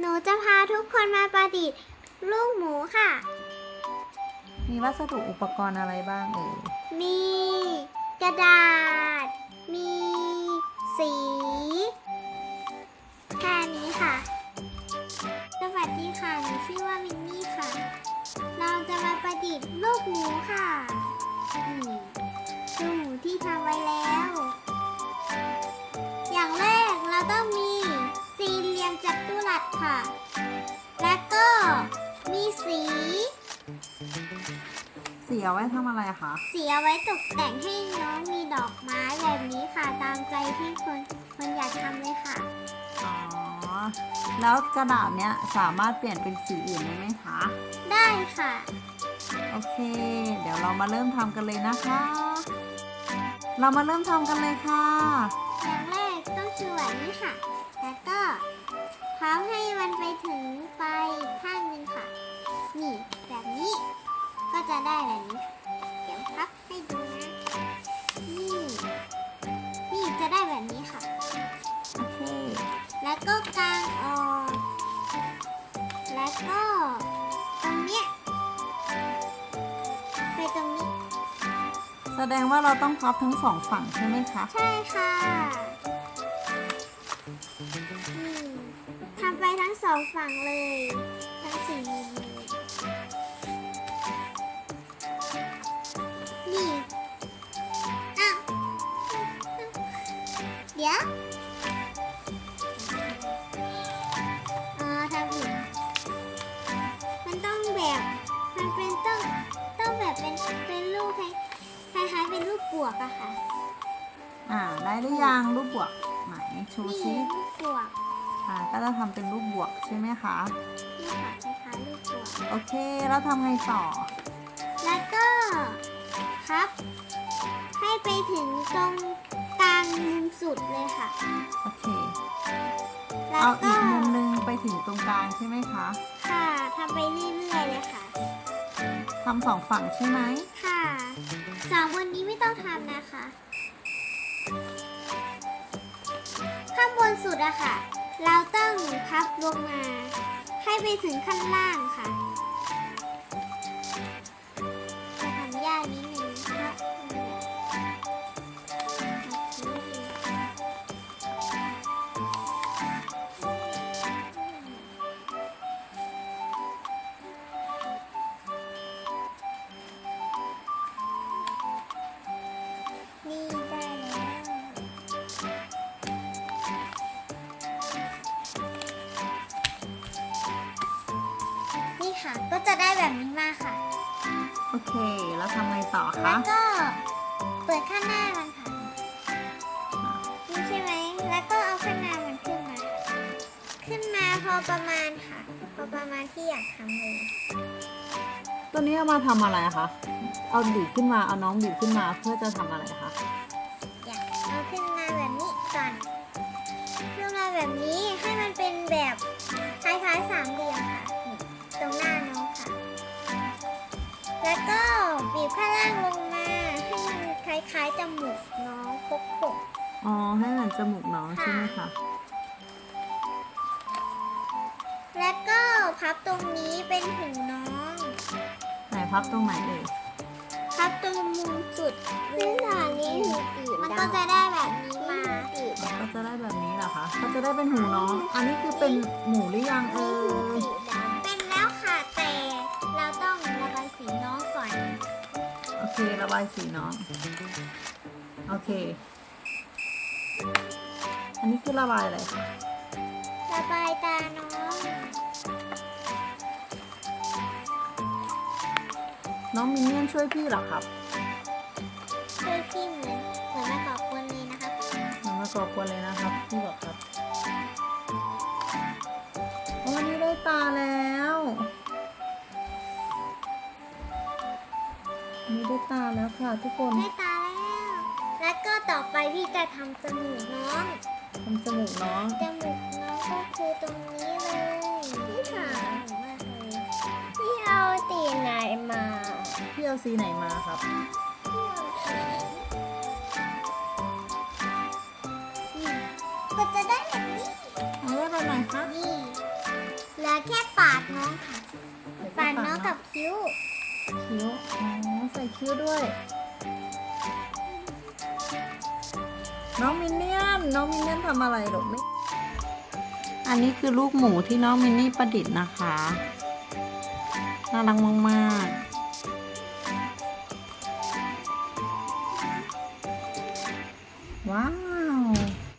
หนูจะพาทุกคนมาประดิษฐ์ลูกหมูค่ะ มีวัสดุอุปกรณ์อะไรบ้างเอ่ย มีกระดาษ ค่ะ และก็มีสี สีเอาไว้ทำอะไรคะ สีเอาไว้ตกแต่งให้น้องมีดอกไม้แบบนี้ค่ะ ตามใจที่คนคนอยากทำเลยค่ะ อ๋อ แล้วกระดาษเนี้ยสามารถเปลี่ยนเป็นสีอื่นได้ไหมคะ ได้ค่ะ โอเค เดี๋ยวเรามาเริ่มทำกันเลยนะคะ เรามาเริ่มทำกันเลยค่ะอย่างแรกต้องชูแบบนี้ค่ะ แล้วก็ พับให้มันไปถึงไปอีกข้างหนึ่งค่ะ นี่แบบนี้ก็จะได้แบบนี้เดี๋ยวพับให้ดูนะนี่นี่จะได้แบบนี้ค่ะโอเคแล้วก็กางออกแล้วก็ตรงเนี้ยไปตรงนี้ แสดงว่าเราต้องพับทั้งสองฝั่งใช่ไหมคะ ใช่ค่ะำไปทั้งสองฝั่งเลยทั้งสี่มุมเลยนี่อ้าวเดี๋ยวอ๋อทำผิดมันต้องแบบ มันเป็นต้องต้องแบบเป็นเป็นรูปคล้ายคล้ายๆเป็นรูปบวกอะค่ะอ่าได้หรือยังรูปบวกไหนชูนี่ซิรูปบวก อ่าก็จะทำเป็นรูปบวกใช่ไหมคะ นี่ค่ะคล้ายๆรูปบวกโอเค แล้วทำไงต่อ แล้วก็ครับ ให้ไปถึงตรงกลางมุมสุดเลยค่ะ โอเค แล้วเอาอีก็กมุมหนึงไปถึงตรงกลางใช่ไหมคะค่ะทำไปเรื่อยๆเลยค่ะ ทำสองฝั่งใช่ไหม ค่ะสองวันนี้ไม่ต้องทำนะคะ ข้างบนสุดอะค่ะ เราต้องพับลงมา ให้ไปถึงข้างล่างค่ะจะ แบบนี้มาค่ะ โอเค แล้วทำไงต่อแล้คะวก็เปิดข้างหน้ามันค่ะนี่ใช่ไหม แล้วก็เอาข้างหน้ามันขึ้นมา ขึ้นมาพอประมาณค่ะ พอประมาณที่อยากทำเลย ตัวนี้เอามาทำอะไรคะ เอาบีบขึ้นมา เอาน้องบีบขึ้นมาเพื่อจะทำอะไรคะ อยากเอาขึ้นมาแบบนี้ก่อนขึ้นมาแบบนี้ให้มันเป็นแบบคล้ายๆสามเหลี่ยม แล้วก็บีบข้างล่างลงมาให้มันคล้ายๆจมูกน้องคกคกอ๋อ ให้เหมือนจมูกน้องใช่ไหมคะ แล้วก็พับตรงนี้เป็นหูน้อง ไหนพับตรงไหนเอ่ยพับตรงมุมสุดเวลานี้มันก็จะได้แบบนี้มาก็จะได้แบบนี้เหรอคะ ก็จะได้เป็นหูน้อง อันนี้คือเป็นหมูหรือยังเอ่ย ระบายสีน้อง โอเค อันนี้คือระบายอะไรคะระบายตาน้อง น้องมินเนี่ยนช่วยพี่เหรอครับช่วยพี่เหมือนเหมือนมาก่อกวนเลยนะคะมันมาก่อกวนเลยนะครับพี่บอกครับโอ้อันนี้ได้ตาแล้ว นนี้ได้ตาแล้วค่ะทุกคนได้ตาแล้ว แล้วก็ต่อไปพี่จะทำจมูกน้องทำจมูกน้อง จมูกน้องก็คือตรงนี้เลยพี่ถามมากเลยพี่เอาตีไหนมา พี่เอาสีไหนมาครับก็จะได้แบบนี้เอาได้แบบไหนคะนี่เหลือแค่ปากน้องค่ะปากน้องกับคิ้ว คิ้วอ๋อใส่คิ้วด้วย น้องมินเนี่ยน น้องมินเนี่ยนทำอะไรหรอไม่อันนี้คือลูกหมูที่น้องมินนี่ประดิษฐ์นะคะ น่ารักมากๆ